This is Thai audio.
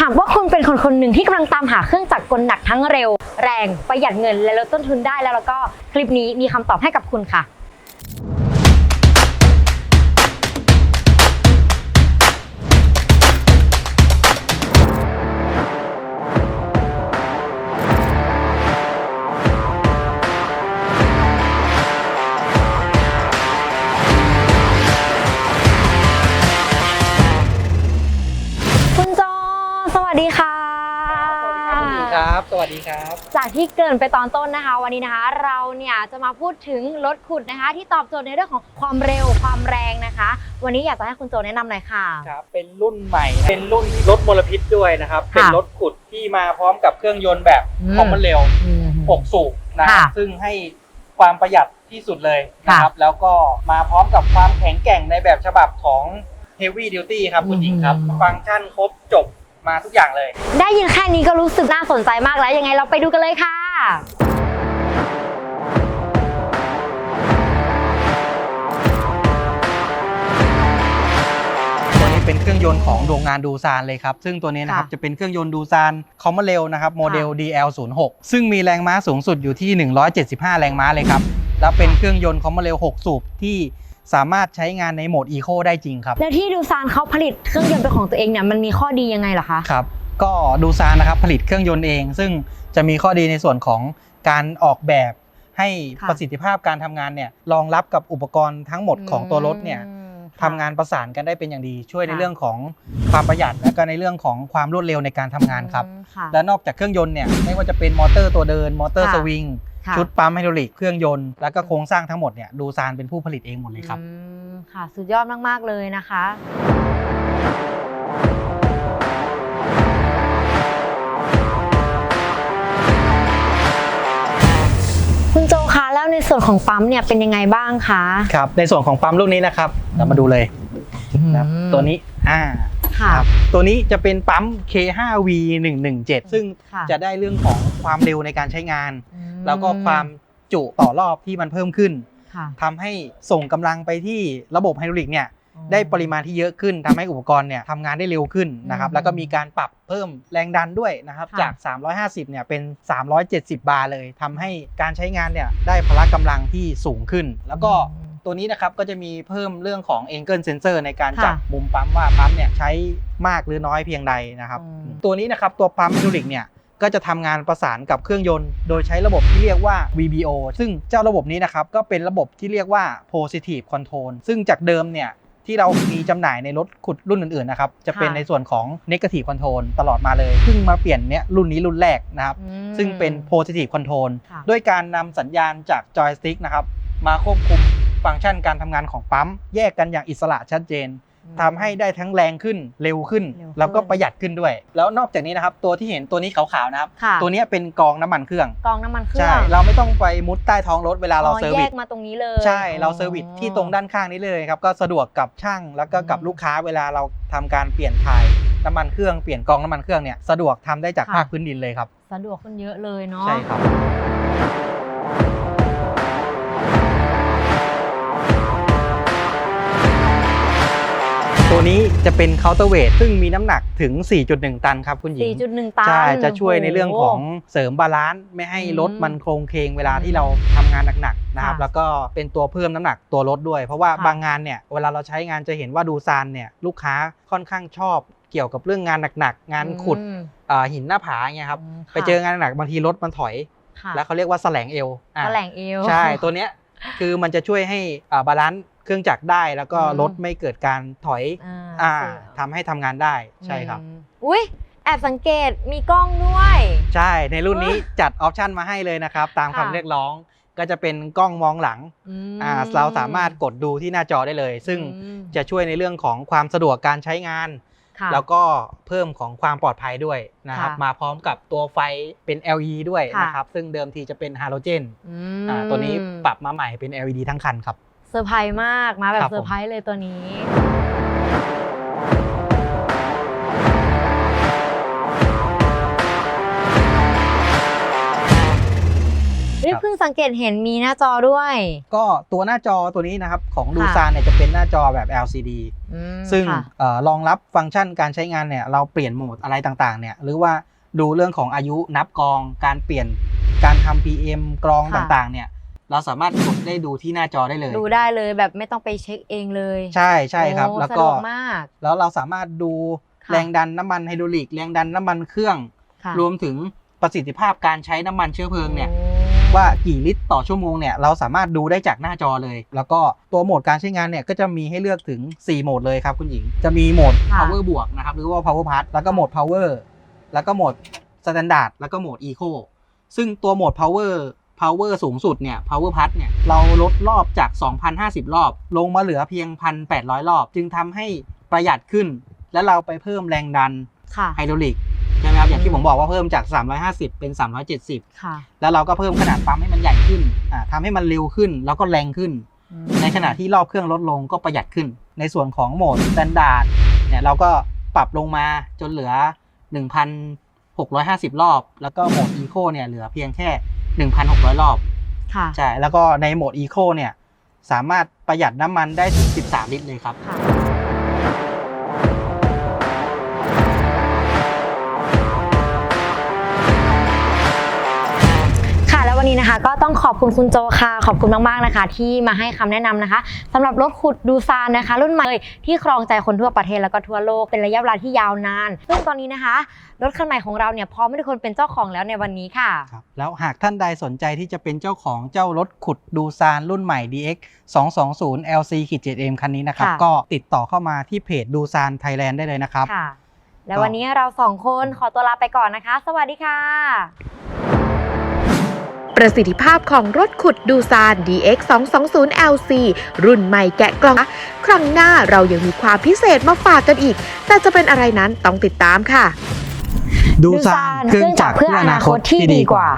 หากว่าคุณเป็นคนคนหนึ่งที่กำลังตามหาเครื่องจักรกลหนักทั้งเร็ว แรงประหยัดเงินและลดต้นทุนได้แล้วแล้วก็คลิปนี้มีคำตอบให้กับคุณค่ะ สวัสดีค่ะสวัสดีครับ สวัสดีครับ จากที่เกรินไปตอนต้นนะคะ วันนี้นะคะ เราเนี่ยจะมาพูดถึงรถขุดนะคะ ที่ตอบโจทย์ในเรื่องของความเร็วความแรงนะคะ วันนี้อยากจะให้คุณโจแนะนำหน่อยค่ะ ครับ เป็นรุ่นใหม่ เป็นรุ่นที่ลดมลพิษด้วยนะครับ ค่ะเป็นรถขุดที่มาพร้อมกับเครื่องยนต์แบบอืม คอมมอนเร็ว6สูบนะคค่ะรับซึ่งให้ความประหยัดที่สุดเลยนะค่ะครับ แล้วก็มาพร้อมกับความแข็งแกร่งในแบบฉบับของ Heavy Duty ครับคุณหญิงครับ อืม ฟังก์ชันครบจบ มาทุกอย่างเลย ได้ยินแค่นี้ก็รู้สึกน่าสนใจมากแล้ว ยังไงเราไปดูกันเลยค่ะ ตัวนี้เป็นเครื่องยนต์ของโรงงานดูซานเลยครับ ซึ่งตัวนี้นะครับค่ะ จะเป็นเครื่องยนต์ดูซานคอมมอนเรลนะครับโมเดล DL06 ซึ่งมีแรงม้าสูงสุดอยู่ที่ 175 แรงม้าเลยครับ แล้วเป็นเครื่องยนต์คอมมอนเรล6สูบที่ สามารถใช้งานในโหมดอีโคได้จริงครับ แล้วที่ดูซานเขาผลิตเครื่องยนต์เป็นของตัวเองเนี่ยมันมีข้อดียังไงเหรอคะ ครับ ก็ดูซานนะครับผลิตเครื่องยนต์เอง ซึ่งจะมีข้อดีในส่วนของการออกแบบให้ค่ะประสิทธิภาพการทำงานเนี่ยรองรับกับอุปกรณ์ทั้งหมดของตัวรถเนี่ยอืมทำงานประสานกันได้เป็นอย่างดี ช่วยในค่ะ เรื่องของความประหยัดและก็ในเรื่องของความรวดเร็วในการทำงานครับอืมค่ะและนอกจากเครื่องยนต์เนี่ยไม่ว่าจะเป็นมอเตอร์ตัวเดินมอเตอร์ค่ะ สวิงค่ะ ชุดปั๊มไฮดรอลิกเครื่องยนต์แล้วก็โครงสร้างทั้งหมดเนี่ยดูซานเป็นผู้ผลิตเองหมดเลยครับอืมค่ะ สุดยอดมาก ๆ เลยนะคะ คุณโจคะแล้วในส่วนของปั๊มเนี่ยเป็นยังไงบ้างคะ ครับ ในส่วนของปั๊มลูกนี้นะครับเรามาดูเลยนะครับตัวนี้อ่า ค่ะครับตัวนี้จะเป็นปั๊ม K5V 117 ซึ่งค่ะจะได้เรื่องของความเร็วในการใช้งานอืมแล้วก็ความจุต่อรอบที่มันเพิ่มขึ้นค่ะทำให้ส่งกำลังไปที่ระบบไฮดรอลิกเนี่ยได้ปริมาณที่เยอะขึ้นทำให้อุปกรณ์เนี่ยทำงานได้เร็วขึ้นนะครับอืมแล้วก็มีการปรับเพิ่มแรงดันด้วยนะครับค่ะจาก 350 เนี่ยเป็น 370 บาร์เลยทำให้การใช้งานเนี่ยได้พละกำลังที่สูงขึ้น แล้วก็อืม ตัวนี้นะครับก็จะมีเพิ่มเรื่องของ angle sensor ในการค่ะจับมุมปั๊มว่าปั๊มเนี่ยใช้มากหรือน้อยเพียงใดนะครับอืมตัวนี้นะครับตัวปั๊มไฮดรอลิกเนี่ยก็จะทำงานประสานกับเครื่องยนต์ โดยใช้ระบบที่เรียกว่า VBO ซึ่งเจ้าระบบนี้นะครับก็เป็นระบบที่เรียกว่า positive control ซึ่งจากเดิมเนี่ยที่เรามีจำหน่ายในรถขุดรุ่นอื่นๆนะครับ จะเป็นค่ะในส่วนของ negative control ตลอดมาเลยเพิ่งมาเปลี่ยนเนี่ยรุ่นนี้รุ่นแรกนะครับอืมซึ่งเป็น positive control ค่ะด้วยการนำสัญญาณจากจอยสติ๊กนะครับ มาควบคุม ฟังก์ชันการทำงานของปั๊ม แยกกันอย่างอิสระชัดเจนทำให้ได้ทั้งแรงขึ้นเร็วขึ้นเร็วขึ้น แล้วก็ประหยัดขึ้นด้วย แล้วนอกจากนี้นะครับ ตัวที่เห็นตัวนี้ขาวๆนะครับค่ะตัวนี้เป็นกรองน้ำมันเครื่อง กองน้ำมันเครื่ใช่องเราไม่ต้องไปมุดใต้ท้องรถเวลาเราอ๋อเซอร์แยวิสกมาตรงนี้เลย ใช่ เราเซอร์วิสที่ตรงด้านข้างนี้เลยครับ ก็สะดวกกับช่างแล้วก็กับอืมลูกค้าเวลาเราทำการเปลี่ยนถ่ายน้ำมันเครื่องเปลี่ยนกรองน้ำมันเครื่องเนี่ยสะดวกทำได้จากค่ะภาคพื้นดินเลยครับ สะดวกขึ้นเยอะเลยเนาะใช่ครับ ตัวนี้จะเป็นเคาน์เตอร์เวทซึ่งมีน้ำหนักถึง 4.1 ตันครับคุณหญิง 4.1 ตัน ใช่ จะช่วยในเรื่องของโเสริมบาลานซ์ไม่ให้อืมรถมันโครงเคงเวลาที่เราทำงานหนักๆนะครับค่ะแล้วก็เป็นตัวเพิ่มน้ำหนักตัวรถด้วย เพราะว่าค่ะบางงานเนี่ยเวลาเราใช้งานจะเห็นว่าดูซานเนี่ยลูกค้าค่อนข้างชอบเกี่ยวกับเรื่องงานหนักๆ งานขุดอืมอ่าหินหน้าผาเงี้ยครับอืมไปเจองานหนักๆบางทีรถมันถอยค่ะแล้วเขาเรียกว่าแสลงเอวอะแถลงเอวใช่ตัวเนี้ยคือมันจะช่วยให้อ่าบาลานซ์ เครื่องจักรได้แล้วก็อืมรถไม่เกิดการถอยอ่าอ่าเสียทำให้ทำงานได้ใช่ครับอืมอุ้ยแอบสังเกตมีกล้องด้วย ใช่ในรุ่นนี้จัดออปชันมาให้เลยนะครับ ตามค่ะคำเรียกร้องก็จะเป็นกล้องมองหลังมอ่าเราสามารถกดดูที่หน้าจอได้เลย ซึ่งอืมจะช่วยในเรื่องของความสะดวกการใช้งานค่ะแล้วก็เพิ่มของความปลอดภัยด้วยนะครับค่ะมาพร้อมกับตัวไฟเป็น LED ด้วยค่ะนะครับ ซึ่งเดิมทีจะเป็นฮาโลเจนอืมอ่าตัวนี้ปรับมาใหม่เป็น LED ทั้งคันครับ เซอร์ไพรส์มากมาแบบครับผม เซอร์ไพรส์เลยตัวนี้นี่เพิ่งสังสังเกตเห็นมีหน้าจอด้วย ก็ตัวหน้าจอตัวนี้นะครับ ของดูค่ะ ซานเนี่ยจะเป็นหน้าจอแบบ LCD อืมซึ่งค่ะ เอ่อรองรับฟังก์ชันการใช้งานเนี่ยเราเปลี่ยนโหมดอะไรต่างๆเนี่ยหรือว่าดูเรื่องของอายุนับกรองการเปลี่ยนการทำ PM กรองค่ะ ต่างๆเนี่ย เราสามารถกดได้ดูที่หน้าจอได้เลย ดูได้เลยแบบไม่ต้องไปเช็คเองเลยใช่ใช่ครับโอ้แล้วสะก็ดวกมาก แล้วเราสามารถดูค่ะแรงดันน้ำมันไฮดรอลิกแรงดันน้ำมันเครื่องค่ะรวมถึงประสิทธิภาพการใช้น้ำมันเชื้อเพลิงเนี่ยโอ้ว่ากี่ลิตรต่อชั่วโมงเนี่ยเราสามารถดูได้จากหน้าจอเลย แล้วก็ตัวโหมดการใช้งานเนี่ยก็จะมีให้เลือกถึง 4 โหมดเลยครับคุณหญิง จะมีโหมดค่ะ power บวกนะครับหรือว่า power plus แล้วก็โหมด power แล้วก็โหมด standard แล้วก็โหมด eco ซึ่งตัวโหมด power power สูงสุดเนี่ย power plus เนี่ย เราลดรอบจาก 2,050 รอบ ลงมาเหลือเพียง 1,800 รอบ จึงทำให้ประหยัดขึ้น แล้วเราไปเพิ่มแรงดันค่ะไฮดรอลิกใช่ไหมครับ อย่างที่ผมบอกว่าเพิ่มจาก 350 เป็น 370ค่ะแล้วเราก็เพิ่มขนาดปั๊มให้มันใหญ่ขึ้นอ่าทำให้มันเร็วขึ้น แล้วก็แรงขึ้นอืมในขณะที่รอบเครื่องลดลงก็ประหยัดขึ้น ในส่วนของโหมด s t ต n d า r d เนี่ยเราก็ปรับลงมาจนเหลือ 1,650 รอบ แล้วก็โหมด Eco เนี่ยเหลือเพียงแค่ 1,600 รอบ ค่ะใช่ แล้วก็ในโหมด Eco เนี่ย สามารถประหยัดน้ำมันได้ถึง 13 ลิตรเลยครับ ค่ะ ววันนี้นะคะก็ต้องขอบคุณคุณโจค่ะ ขอบคุณมากๆนะคะ ที่มาให้คำแนะนำนะคะสำหรับรถขุดดูซานนะคะ รุ่นใหม่ที่ครองใจคนทั่วประเทศแล้วก็ทั่วโลกเป็นระยะเวลาที่ยาวนาน ซึ่งตอนนี้นะคะ รถคันใหม่ของเราเนี่ยพร้อมให้ทุกคนเป็นเจ้าของแล้วในวันนี้ค่ะครับแล้วหากท่านใดสนใจที่จะเป็นเจ้าของเจ้ารถขุดดูซานรุ่นใหม่ DX 220 LC 7M คันนี้นะครับค่ะก็ติดต่อเข้ามาที่เพจดูซานไทยแลนด์ได้เลยนะครับค่ะแล้ววันนี้เราสองคนขอตัวลาไปก่อนนะคะ สวัสดีค่ะ ประสิทธิภาพของรถขุดดูซาน DX 220 LC รุ่นใหม่แกะกล่อง ครั้งหน้าเรายังมีความพิเศษมาฝากกันอีก แต่จะเป็นอะไรนั้นต้องติดตามค่ะ ดูซานเครื่องจักรเพื่ออนาคตที่ดีกว่า